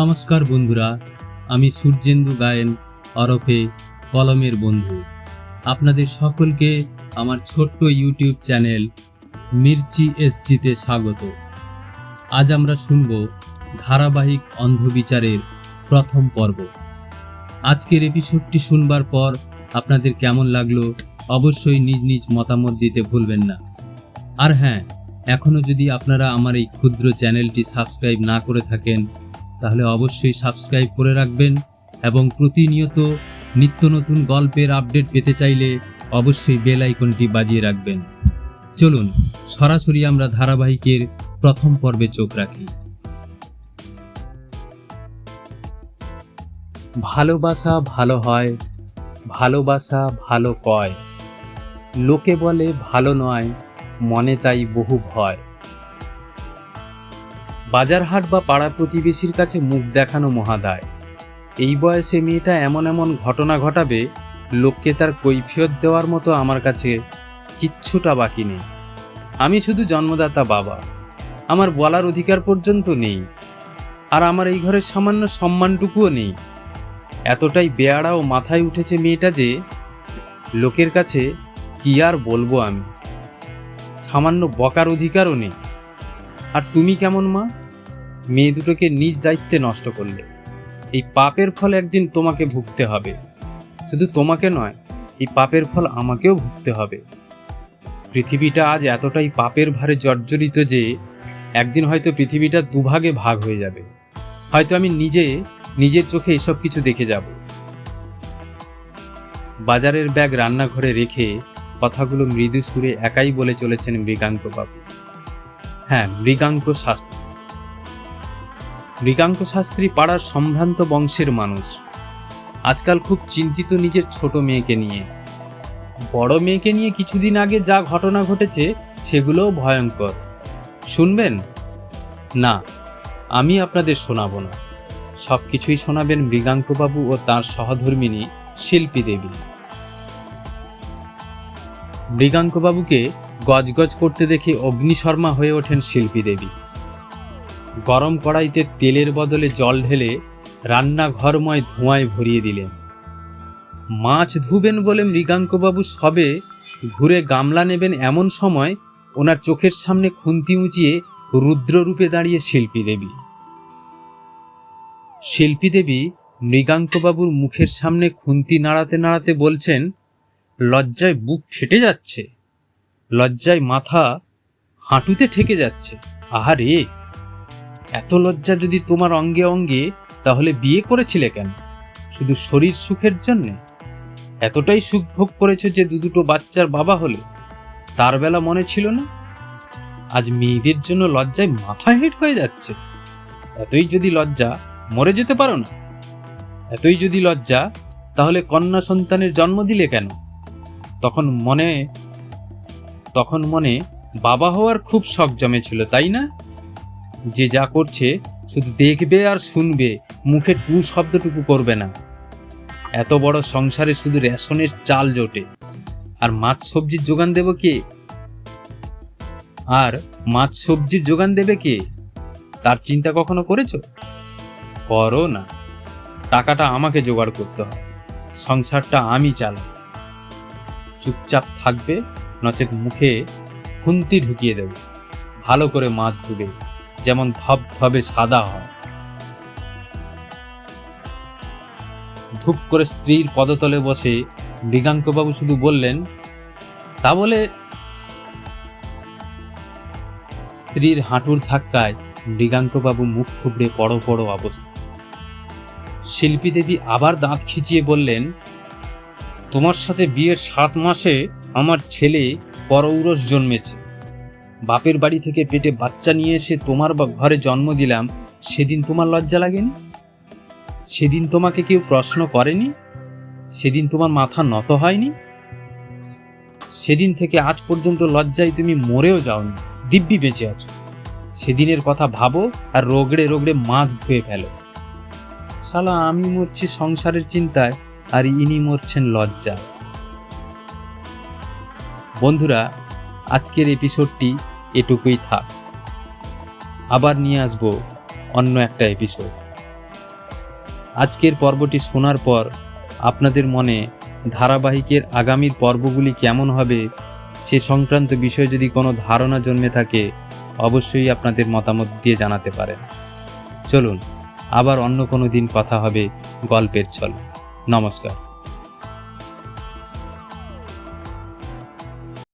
নমস্কার বন্ধুরা, আমি সূর্যেন্দু গায়েন, অরফে কলমের বন্ধু। আপনাদের সকলকে আমার ছোট্ট ইউটিউব চ্যানেল মির্চি এসজিতে স্বাগত। আজ আমরা শুনব ধারাবাহিক অন্ধবিচারের প্রথম পর্ব। আজকের এপিসোডটি শুনবার পর আপনাদের কেমন লাগল অবশ্যই নিজ নিজ মতামত দিতে ভুলবেন না। আর হ্যাঁ এখনও যদি আপনারা আমার এই ক্ষুদ্র চ্যানেলটি সাবস্ক্রাইব না করে থাকেন তাহলে অবশ্যই সাবস্ক্রাইব করে রাখবেন এবং প্রতিনিয়ত নিত্য নতুন গল্পের আপডেট পেতে চাইলে অবশ্যই বেল আইকনটি বাজিয়ে রাখবেন। চলুন, সরাসরি আমরা ধারাবাহিকের প্রথম পর্বে চোখ রাখি। ভালোবাসা ভালো হয়, ভালোবাসা ভালো কয়। লোকে বলে ভালো নয়, মনে তাই বহু ভয়। বাজারহাট বা পাড়া প্রতিবেশীর কাছে মুখ দেখানো মহাদায়। এই বয়সে মেয়েটা এমন এমন ঘটনা ঘটাবে, লোককে তার কৈফিয়ত দেওয়ার মতো আমার কাছে কিচ্ছুটা বাকি নেই। আমি শুধু জন্মদাতা বাবা। আমার বলার অধিকার পর্যন্ত নেই। আর আমার এই ঘরের সামান্য সম্মানটুকুও নেই। এতটাই বেয়াড়া ও মাথায় উঠেছে মেয়েটা যে, লোকের কাছে কি আর বলব আমি? সামান্য বকার অধিকারও নেই। আর তুমি কেমন মা? মেয়ে দুটোকে নিজ দায়িত্বে নষ্ট করলে। এই পাপের ফল একদিন তোমাকে ভুগতে হবে। শুধু তোমাকে নয়, এই পাপের ফল আমাকেও ভুগতে হবে। পৃথিবীটা আজ এতটাই পাপের ভারে জর্জরিত যে, একদিন হয়তো পৃথিবীটা দুভাগে ভাগ হয়ে যাবে। হয়তো আমি নিজে, নিজের চোখে এসব কিছু দেখে যাব। বাজারের ব্যাগ রান্নাঘরে রেখে কথাগুলো মৃদু সুরে একাই বলে চলেছেন মৃগাঙ্ক বাবু হ্যাঁ মৃগাঙ্ক শাস্ত্রী। মৃগাঙ্ক শাস্ত্রী পাড়ার সম্ভ্রান্ত বংশের মানুষ। আজকাল খুব চিন্তিত নিজের ছোট মেয়েকে নিয়ে। বড় মেয়েকে নিয়ে কিছুদিন আগে যা ঘটনা ঘটেছে, সেগুলোও ভয়ঙ্কর। শুনবেন? না, আমি আপনাদের শোনাবো না। সব কিছুই শোনাবেন মৃগাঙ্কবাবু ও তার সহধর্মিনী শিল্পী দেবী মৃগাঙ্কবাবুকে গজগজ করতে দেখে অগ্নিশর্মা হয়ে ওঠেন শিল্পী দেবী গরম কড়াইতে তেলের বদলে জল ঢেলে রান্নাঘরময় ধোঁয়ায় ভরিয়ে দিলেন। মাছ ধুবেন বলে মৃগাঙ্কবাবু সবে ঘুরে গামলা নেবেন এমন সময় ওনার চোখের সামনে খুন্তি উঁচিয়ে রুদ্ররূপে দাঁড়িয়ে শিল্পী দেবী শিল্পী দেবী মৃগাঙ্কবাবুর মুখের সামনে খুন্তি নাড়াতে নাড়াতে বলছেন, লজ্জায় বুক ফেটে যাচ্ছে। লজ্জায় মাথা হাঁটুতে ঠেকে যাচ্ছে। আহারে! এত লজ্জা যদি তোমার অঙ্গে অঙ্গে তাহলে বিয়ে করেছিলে কেন? শুধু শরীর সুখের জন্যে? এতটাই সুখ ভোগ করেছ যে দু দুটো বাচ্চার বাবা হলে? তার বেলা মনে ছিল না? আজ মেয়েদের জন্য লজ্জায় মাথা হেঁট হয়ে যাচ্ছে। এতই যদি লজ্জা, মরে যেতে পারো না। এতই যদি লজ্জা, তাহলে কন্যা সন্তানের জন্ম দিলে কেন? তখন মনে তখন মনে বাবা হওয়ার খুব শখ জমেছিল, তাই না? যে যা করছে শুধু দেখবে আর শুনবে, মুখে টু শব্দটুকু করবে না। এত বড় সংসারে শুধু রেশনের চাল জোটে। আর মাছ সবজির যোগান দেব কে? আর মাছ সবজির যোগান দেবে কে? তার চিন্তা কখনো করেছ? করো না। টাকাটা আমাকে জোগাড় করতে হবে। সংসারটা আমি চালাই। চুপচাপ থাকবে, নচেত মুখে খুন্তি ঢুকিয়ে দেবে। ভালো করে মাছ ধুবে। যেমন ধবধবে সাদা হয়। ধূপ করে স্ত্রীর পদতলে বসে মৃগাঙ্কবাবু শুধু বললেন, তা বলে স্ত্রীর হাঁটুর ধাক্কায় মৃগাঙ্কবাবু মুখ থুবড়ে বড় বড় অবস্থা। শিল্পী দেবী আবার দাঁত খিচিয়ে বললেন, তোমার সাথে বিয়ের সাত মাসে আমার ছেলে পরৌরস জন্মেছে। বাপের বাড়ি থেকে পেটে বাচ্চা নিয়ে এসে তোমার বা ঘরে জন্ম দিলাম, সেদিন তোমার লজ্জা লাগেনি? সেদিন তোমাকে কেউ প্রশ্ন করেনি? সেদিন তোমার মাথা নত হয়নি? সেদিন থেকে আজ পর্যন্ত লজ্জায় তুমি মরেও যাওনি, দিব্যি বেঁচে আছো। সেদিনের কথা ভাবো আর রোগড়ে রোগড়ে মাছ ধুয়ে ফেলো। শালা, আমি মরছি সংসারের চিন্তায় আর ইনি মরছেন লজ্জা বন্ধুরা, আজকের এপিসোডটি এটুকুই থাক। আবার নিয়ে আসব অন্য একটা এপিসোড আজকের পর্বটি শোনার পর আপনাদের মনে ধারাবাহিকের আগামীর পর্বগুলি কেমন হবে সে সংক্রান্ত বিষয়ে যদি কোনো ধারণা জন্মে থাকে, অবশ্যই আপনাদের মতামত দিয়ে জানাতে পারেন। চলুন, আবার অন্য কোনো দিন কথা হবে গল্পের ছল। নমস্কার।